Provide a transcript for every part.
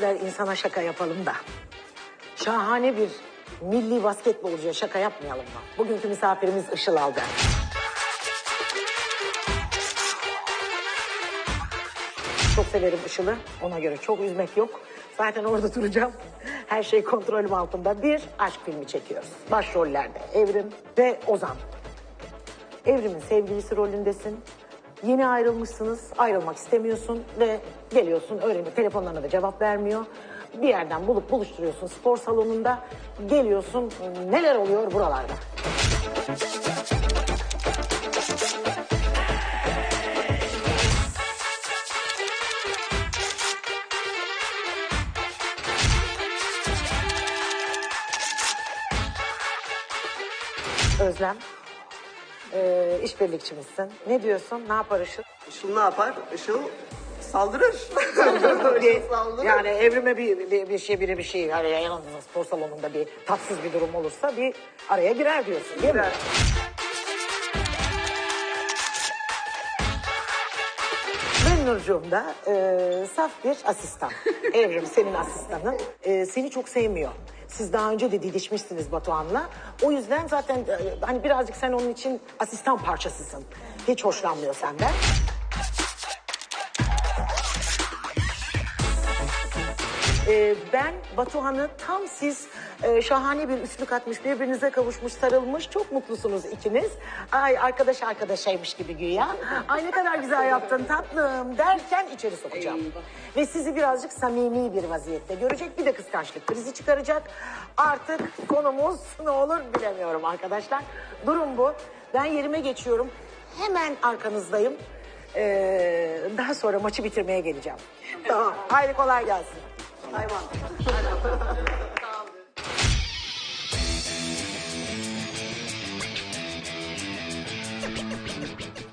Kadar insana şaka yapalım da şahane bir milli basketbolcuya şaka yapmayalım mı? Bugünkü misafirimiz Işıl Algan. Çok severim Işıl'ı. Ona göre çok üzmek yok. Zaten orada duracağım. Her şey kontrolüm altında. Bir aşk filmi çekiyoruz. Başrollerde Evrim ve Ozan. Evrim'in sevgilisi rolündesin. Yeni ayrılmışsınız, ayrılmak istemiyorsun ve geliyorsun öğrenip telefonlarına da cevap vermiyor. Bir yerden bulup buluşturuyorsun spor salonunda. Geliyorsun neler oluyor buralarda? Özlem, ee, işbirlikçimizsin. Ne diyorsun? Ne yapar Işıl? Işıl ne yapar? Işıl saldırır. Işıl saldırır. yani evrime bir, bir, bir şey biri bir şey hani yanında spor salonunda bir tatsız bir durum olursa bir araya girer diyorsun değil mi? Girer. Nurcuğum da e, saf bir asistan. Evrim senin asistanın. E, seni çok sevmiyor. Siz daha önce de didişmişsiniz Batuhan'la. O yüzden zaten e, hani birazcık sen onun için asistan parçasısın. Hiç hoşlanmıyor senden. Ee, ben Batuhan'ı tam siz e, şahane bir üçlük atmış, birbirinize kavuşmuş, sarılmış, çok mutlusunuz ikiniz. Ay arkadaş arkadaşaymış gibi güya. Ay ne kadar güzel yaptın tatlım derken içeri sokacağım. Ve sizi birazcık samimi bir vaziyette görecek. Bir de kıskançlık krizi çıkaracak. Artık konumuz ne olur bilemiyorum arkadaşlar. Durum bu. Ben yerime geçiyorum. Hemen arkanızdayım. Ee, daha sonra maçı bitirmeye geleceğim. Tamam. Haydi kolay gelsin. Hayvan.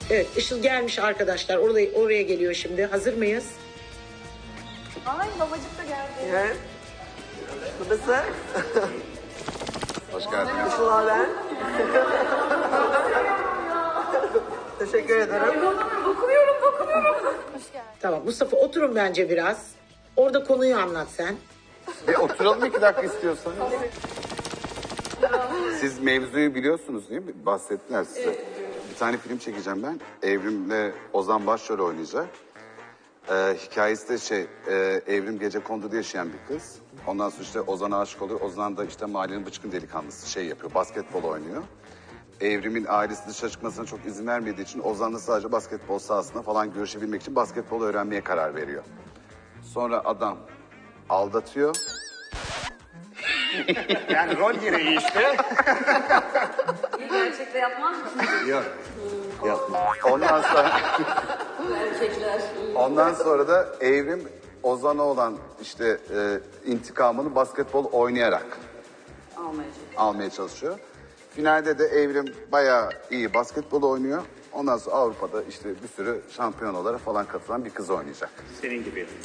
Evet, Işıl gelmiş arkadaşlar. Oraya, oraya geliyor şimdi. Hazır mıyız? Ay babacık da geldi. Evet. Babası. Hoş geldiniz. Işıl haber. Teşekkür ederim. Dokunuyorum, dokunuyorum. Hoş geldin. Tamam, Mustafa oturun bence biraz. Orada konuyu anlat sen. Bir oturalım iki dakika istiyorsanız. Siz mevzuyu biliyorsunuz değil mi? Bahsettiler size. Bir tane film çekeceğim ben. Evrim'le Ozan başrol oynayacak. Ee, hikayesi de şey, e, Evrim gece konduda yaşayan bir kız. Ondan sonra işte Ozan'a aşık oluyor. Ozan da işte mahallenin bıçkın delikanlısı şey yapıyor, basketbol oynuyor. Evrim'in ailesi dışarı çıkmasına çok izin vermediği için Ozan da sadece basketbol sahasında falan görüşebilmek için basketbol öğrenmeye karar veriyor. Sonra adam aldatıyor. Yani rol gereği işte. Gerçekte yapmaz mısın? Yok. Yapma. Ondan sonra Erkekler. ondan sonra da Evrim Ozan'a olan işte e, intikamını basketbol oynayarak Almayacak. almaya çalışıyor. Finalde de Evrim bayağı iyi basketbol oynuyor. Ondan sonra Avrupa'da işte bir sürü şampiyonalara falan katılan bir kız oynayacak. Senin gibi.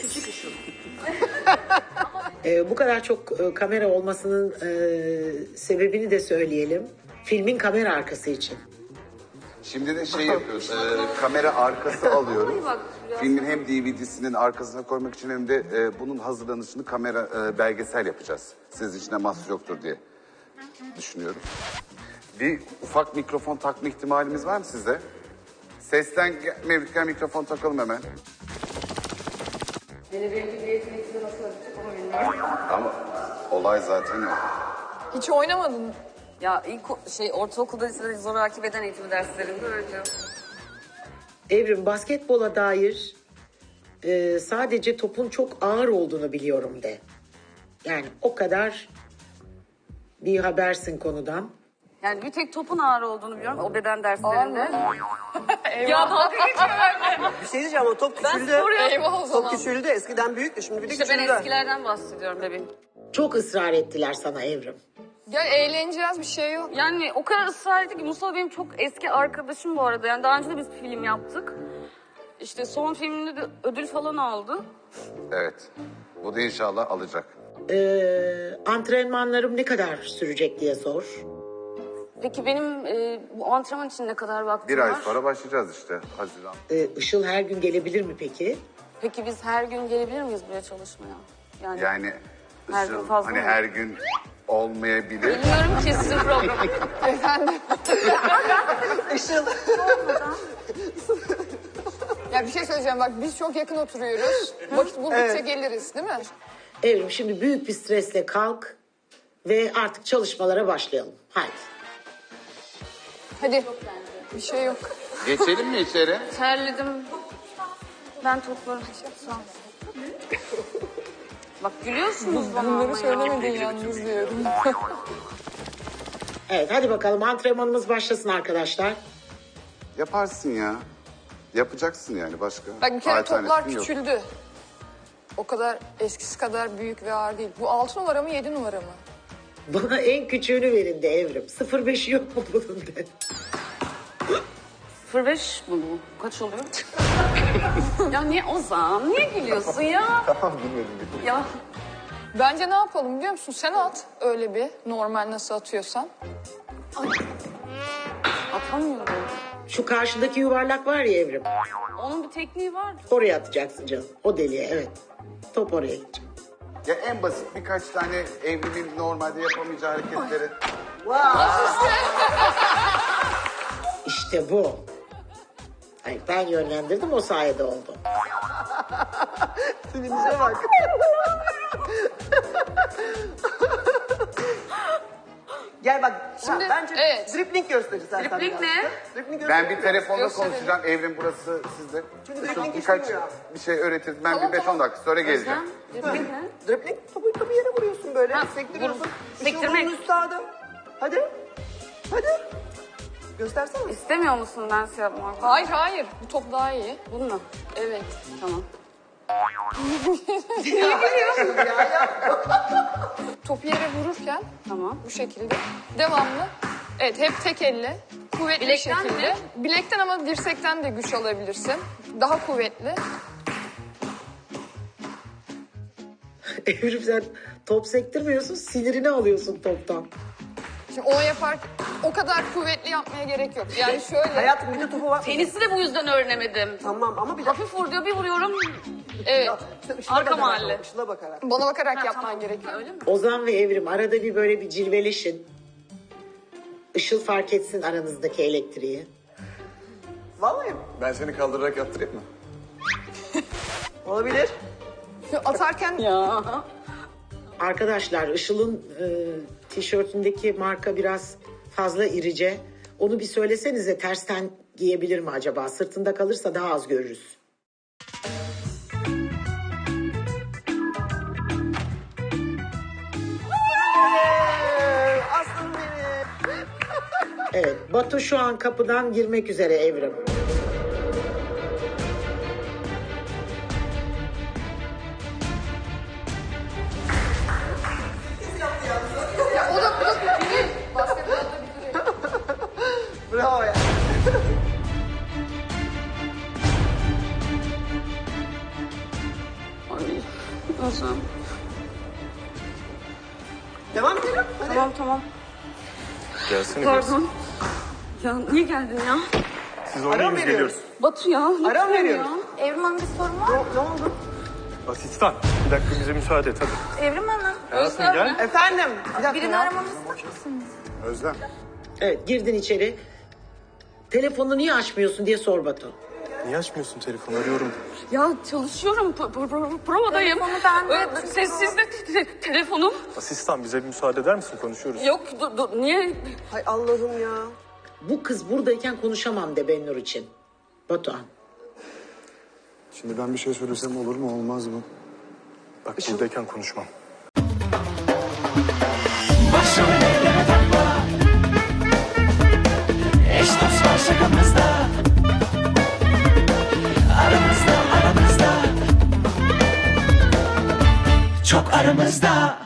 Ee, bu kadar çok e, kamera olmasının e, sebebini de söyleyelim. Filmin kamera arkası için. Şimdi de şey yapıyoruz. e, kamera arkası alıyoruz. Filmin hem DVD'sinin arkasına koymak için hem de e, bunun hazırlanışını kamera e, belgesel yapacağız. Siz içine mahsur yoktur diye düşünüyorum. Bir ufak mikrofon takma ihtimalimiz var mı sizde? Sesten Mevlüt gel mikrofon takalım hemen. Beni belki bir yetenekle nasıl öpecek onu bilmiyorum. Ama olay zaten o. Hiç oynamadın. Ya ilk şey ortaokulda lisede zoraki beden eğitimi derslerinde öyle. Evrim basketbola dair e, sadece topun çok ağır olduğunu biliyorum de. Yani o kadar bir habersin konudan. Yani bir tek topun ağır olduğunu biliyorum o beden derslerinde. ya dalga geçiyor benimle. Bir şey diyeceğim ama top Ben küçüldü. spor yaptım. Top küçüldü. Eskiden büyüktü. Şimdi bir de İşte ben küçüldü. eskilerden bahsediyorum bebeğim. Çok ısrar ettiler sana Evrim. Ya eğleneceğiz bir şey yok. Yani o kadar ısrar etti ki Mustafa benim çok eski arkadaşım bu arada. Yani daha önce de biz film yaptık. İşte son filminde de ödül falan aldı. Evet. Bu da inşallah alacak. Ee, antrenmanlarım ne kadar sürecek diye sor. Peki benim e, bu antrenman için ne kadar vaktim Bir ay var? sonra başlayacağız işte Haziran. Ee, Işıl her gün gelebilir mi peki? Peki biz her gün gelebilir miyiz buraya çalışmaya? Yani, Yani Her gün Işıl, fazla hani mı? her gün olmayabilir. bilmiyorum ki sizin programı. Efendim. Işıl. Ya bir şey söyleyeceğim bak biz çok yakın oturuyoruz. Vakit buldukça geliriz değil mi? Evrim şimdi büyük bir stresle kalk ve artık çalışmalara başlayalım. Haydi. Hadi. Bir şey yok. Geçelim mi içeri? Terledim. Ben toplarım. Sağ ol. Bak gülüyorsunuz bana ama Bunları ya. söylemedin yalnız diyorum. Evet hadi bakalım antrenmanımız başlasın arkadaşlar. Yaparsın ya. Yapacaksın yani başka. Bak bir kere Alternatifin toplar yok. küçüldü. O kadar eskisi kadar büyük ve ağır değil. Bu 6 numara mı 7 numara mı? Bana en küçüğünü verin de Evrim. 05'i yok mu bunun de. 05 bu bu. Kaç oluyor? ya niye Ozan? Niye gülüyorsun ya? Tamam bilmedim. Ya Bence ne yapalım biliyor musun? Sen at öyle bir normal nasıl atıyorsan. atamıyorum. Şu karşıdaki yuvarlak var ya Evrim. Onun bir tekniği var. Oraya atacaksın canım. O deliğe evet. Top oraya gidecek. Ya en basit birkaç tane evrimin normalde yapamayacağı hareketleri. İşte bu. Hayır ben yönlendirdim o sayede oldu. Sevinişe bak. Gel bak. Şimdi, bence evet. dripling gösteririz her Dripling zaman. ne? Dripling Ben bir telefonda Gösterelim. konuşacağım. Evrim burası sizde. Çünkü Işıl direkt birkaç bir şey öğretir. Ben Tamam, bir 5-10 tamam. dakika sonra geleceğim. Ne? Dripling topu, topu yere vuruyorsun böyle. Ha, sektiriyorsun. vur- Işıl sektirmek. bunun üstadı. Hadi. Hadi. Göstersene. İstemiyor musun dans yapmak? Hayır hayır bu top daha iyi. Bununla. Evet. Tamam. Topu yere vururken Tamam. bu şekilde devamlı. Evet hep tek elle. Kuvvetli Bilekten bir şekilde. mi? Bilekten ama dirsekten de güç alabilirsin. Daha kuvvetli. Evrim sen top sektirmiyorsun sinirini alıyorsun toptan. Şimdi onu yapar o kadar kuvvetli yapmaya gerek yok. Yani şöyle. Hayatım bir de topu var. Tenisi de bu yüzden öğrenemedim. Tamam ama bir dakika. Hafif vur diyor bir vuruyorum. Evet. Işıl'a Arka bakarak mahalle. al, Işıl'a bakarak. Bana bakarak Ha, yapman tamam. gerekiyor. Öyle mi? Ozan ve Evrim arada bir böyle bir cilveleşin. Işıl fark etsin aranızdaki elektriği. Vallahi Ben seni kaldırarak yaptırayım mı? olabilir. Şu Atarken Ya. Arkadaşlar Işıl'ın e, tişörtündeki marka biraz fazla irice. Onu bir söylesenize tersten giyebilir mi acaba? Sırtında kalırsa daha az görürüz. Evet Batu şu an kapıdan girmek üzere Evrim. Tamam. Gelsene Pardon. Ya niye geldin ya? Siz oynayın mı biz geliyoruz. Batu ya. Ara mı lütfen veriyoruz? ya. Evrim Hanım bir sorun var mı? Ne, ne oldu? Asistan bir dakika bize müsaade et hadi. Evrim Hanım. Hayatım gel. Efendim. Bir dakika Birini ya. aramamı ister misiniz? Özlem. Evet girdin içeri. Telefonunu niye açmıyorsun diye sor Batu. Niye açmıyorsun telefonu arıyorum. Ya çalışıyorum. Pro- pro- pro- provadayım. Telefonu bende. Öyle Sessiz de te- te- telefonum. Asistan bize bir müsaade eder misin konuşuyoruz. Yok dur, dur. Niye? Hay Allah'ım ya. Bu kız buradayken konuşamam de Bennur için. Batuhan. Şimdi ben bir şey söylesem olur mu olmaz mı? Bak buradayken konuşmam. Başım Aramızda